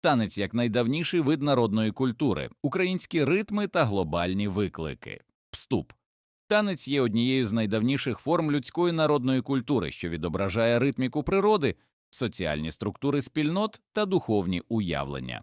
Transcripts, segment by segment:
танець як найдавніший вид народної культури, українські ритми та глобальні виклики. Вступ. Танець є однією з найдавніших форм людської народної культури, що відображає ритміку природи, соціальні структури спільнот та духовні уявлення.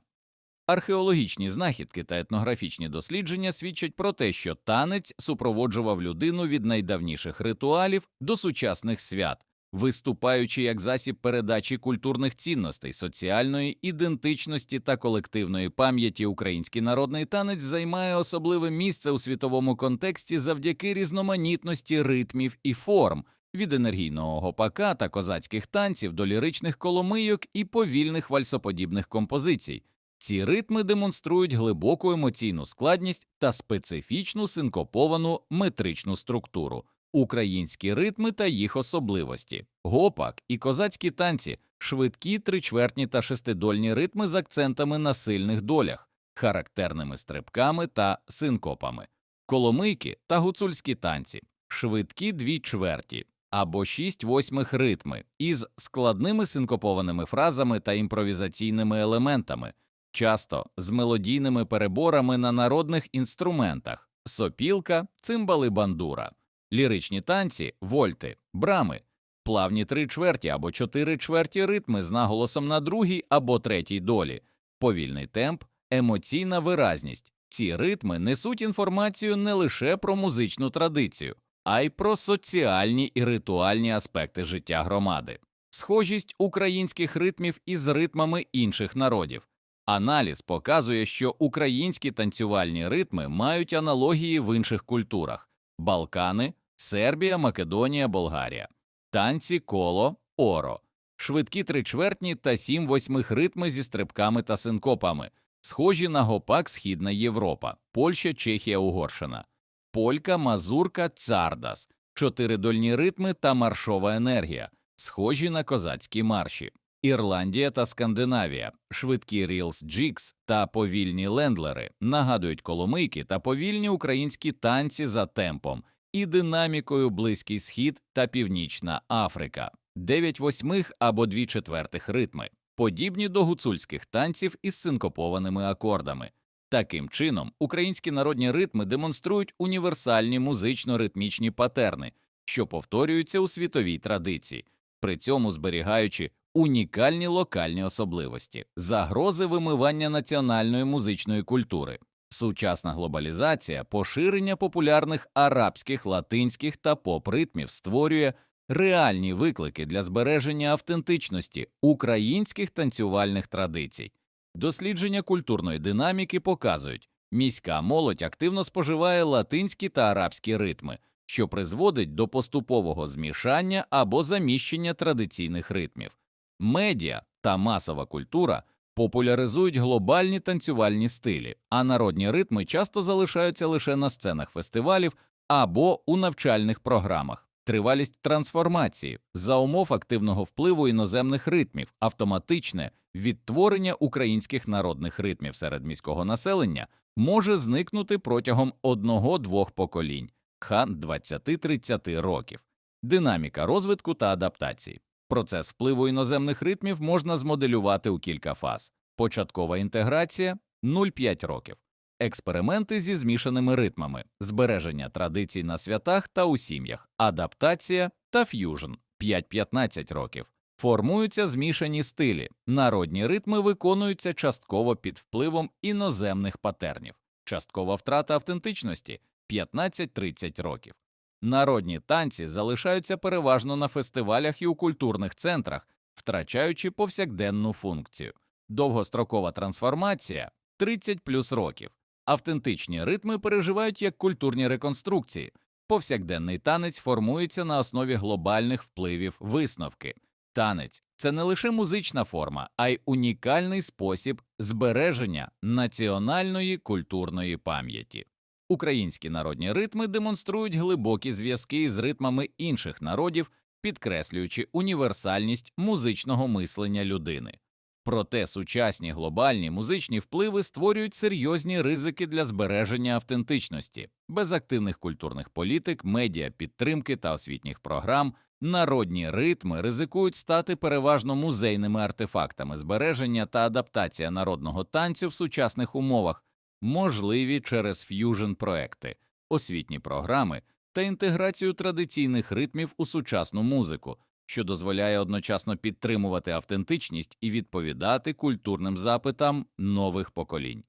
Археологічні знахідки та етнографічні дослідження свідчать про те, що танець супроводжував людину від найдавніших ритуалів до сучасних свят, виступаючи як засіб передачі культурних цінностей, соціальної ідентичності та колективної пам'яті. Український народний танець займає особливе місце у світовому контексті завдяки різноманітності ритмів і форм. Від енергійного гопака та козацьких танців до ліричних коломийок і повільних вальсоподібних композицій. Ці ритми демонструють глибоку емоційну складність та специфічну синкоповану метричну структуру, українські ритми та їх особливості, гопак і козацькі танці, швидкі тричвертні та шестидольні ритми з акцентами на сильних долях, характерними стрибками та синкопами, коломийки та гуцульські танці, швидкі дві чверті. Або шість восьмих ритми із складними синкопованими фразами та імпровізаційними елементами, часто з мелодійними переборами на народних інструментах сопілка, цимбали бандура, ліричні танці, вольти, брами, плавні три чверті або чотири чверті ритми з наголосом на другій або третій долі, повільний темп, емоційна виразність. Ці ритми несуть інформацію не лише про музичну традицію, а й про соціальні і ритуальні аспекти життя громади, схожість українських ритмів із ритмами інших народів. Аналіз показує, що українські танцювальні ритми мають аналогії в інших культурах: Балкани, Сербія, Македонія, Болгарія, танці, коло, оро, швидкі тричвертні та сім восьмих ритми зі стрибками та синкопами, схожі на гопак Східна Європа, Польща, Чехія, Угорщина, полька, мазурка, цардас, чотиридольні ритми та маршова енергія, схожі на козацькі марші. Ірландія та Скандинавія, швидкі рілс джікс та повільні лендлери. Нагадують коломийки та повільні українські танці за темпом. І динамікою Близький Схід та Північна Африка, 9 восьмих або 2 четвертих ритми, подібні до гуцульських танців із синкопованими акордами. Таким чином, українські народні ритми демонструють універсальні музично-ритмічні патерни, що повторюються у світовій традиції, при цьому зберігаючи унікальні локальні особливості, загрози вимивання національної музичної культури, сучасна глобалізація, поширення популярних арабських, латинських та поп-ритмів створює реальні виклики для збереження автентичності українських танцювальних традицій. Дослідження культурної динаміки показують, міська молодь активно споживає латинські та арабські ритми, що призводить до поступового змішання або заміщення традиційних ритмів. Медіа та масова культура популяризують глобальні танцювальні стилі, а народні ритми часто залишаються лише на сценах фестивалів або у навчальних програмах. Тривалість трансформації за умов активного впливу іноземних ритмів, автоматичне відтворення українських народних ритмів серед міського населення може зникнути протягом одного-двох поколінь хан 20-30 років. Динаміка розвитку та адаптації. Процес впливу іноземних ритмів можна змоделювати у кілька фаз: початкова інтеграція 0,5 років, експерименти зі змішаними ритмами, збереження традицій на святах та у сім'ях, адаптація та ф'южн 5-15 років. Формуються змішані стилі, народні ритми виконуються частково під впливом іноземних патернів, часткова втрата автентичності 15-30 років. Народні танці залишаються переважно на фестивалях і у культурних центрах, втрачаючи повсякденну функцію. Довгострокова трансформація 30 плюс років. Автентичні ритми переживають як культурні реконструкції. Повсякденний танець формується на основі глобальних впливів висновки. Танець це не лише музична форма, а й унікальний спосіб збереження національної культурної пам'яті. Українські народні ритми демонструють глибокі зв'язки з ритмами інших народів, підкреслюючи універсальність музичного мислення людини. Проте сучасні глобальні музичні впливи створюють серйозні ризики для збереження автентичності, без активних культурних політик, медіа підтримки та освітніх програм Народні ритми ризикують стати переважно музейними артефактами збереження та адаптація народного танцю в сучасних умовах, можливі через ф'южн проекти, освітні програми та інтеграцію традиційних ритмів у сучасну музику, що дозволяє одночасно підтримувати автентичність і відповідати культурним запитам нових поколінь.